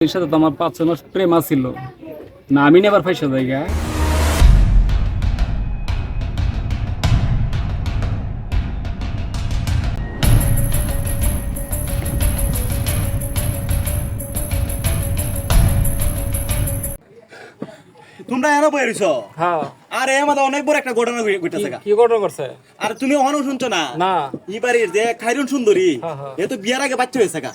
এর সাথে তো আমার পাঁচ ছয় মাস প্রেম ছিল না আমি নেবার পয়সা জায়গা তোমরা এনে বই রইছ? হ্যাঁ। আর এর মধ্যে অনেক বড় একটা ঘটনা ঘটেছে গা। কি ঘটনা করছে আর তুমি অহনো শুনছো না? না। এবারের যে খাইরুন সুন্দরী হ্যাঁ, হ্যাঁ। এ তো বিয়ার আগে বাচ্চা হয়েছে গা।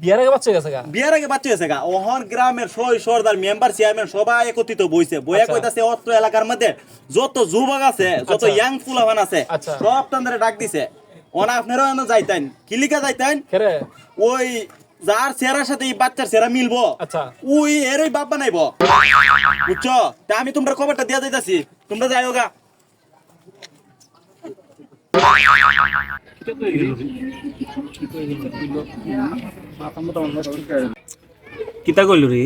বিয়ার আগে বাচ্চা গেছে গা? বিয়ার আগে বাচ্চা হয়েছে গা। ওহন গ্রামের সই সর্দার মেম্বার চেয়ারম্যান সবাই একত্রিত বইছে। বইয়া আচ্ছা। কইতাছে অত্র এলাকার মধ্যে যত যুবক আছে যত আচ্ছা। ইয়াং ফুলাবান আছে আচ্ছা। সব ডাক দিছে। ওনা আপনারাও এনে যাইতেন। কিলিকা যাইতেন? ওই যার চেহারার সাথে এই বাচ্চার চেহারা মিলবো আচ্ছা। ওই এরই বাপ বানাইবো। বুঝছ? তা আমি তোমরা খবরটা দিয়া যাইতাছি তোমরা যাইও গা। কিতা কইল রে?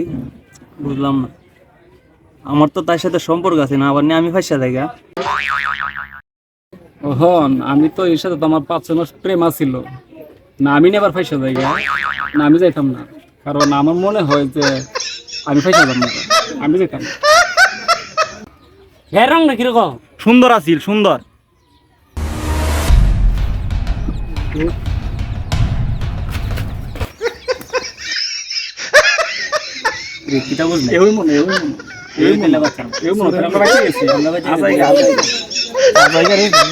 বুঝলাম না। আমার তো তার সাথে সম্পর্ক আছে না আবার নিয়ে আমি ফাইসা জায়গা। হন আমি তো এর সাথে তো আমার পাঁচ ছয় মাস প্রেম ছিল না আমি নেবার পয়সা জায়গা। না আমি যাইতাম না। কারণ আমার মনে হয় যে আমি পয়সা যাম না। আমি যেতাম না। হ্যাঁ রংটা কীরকম? সুন্দর আছিল সুন্দর। কিতা বুঝলি এই মনে এই মনে এই মনে। বাচ্চা। এই মনে আমরা বাচ্চা গেছি। আমরা বাচ্চা গেছি।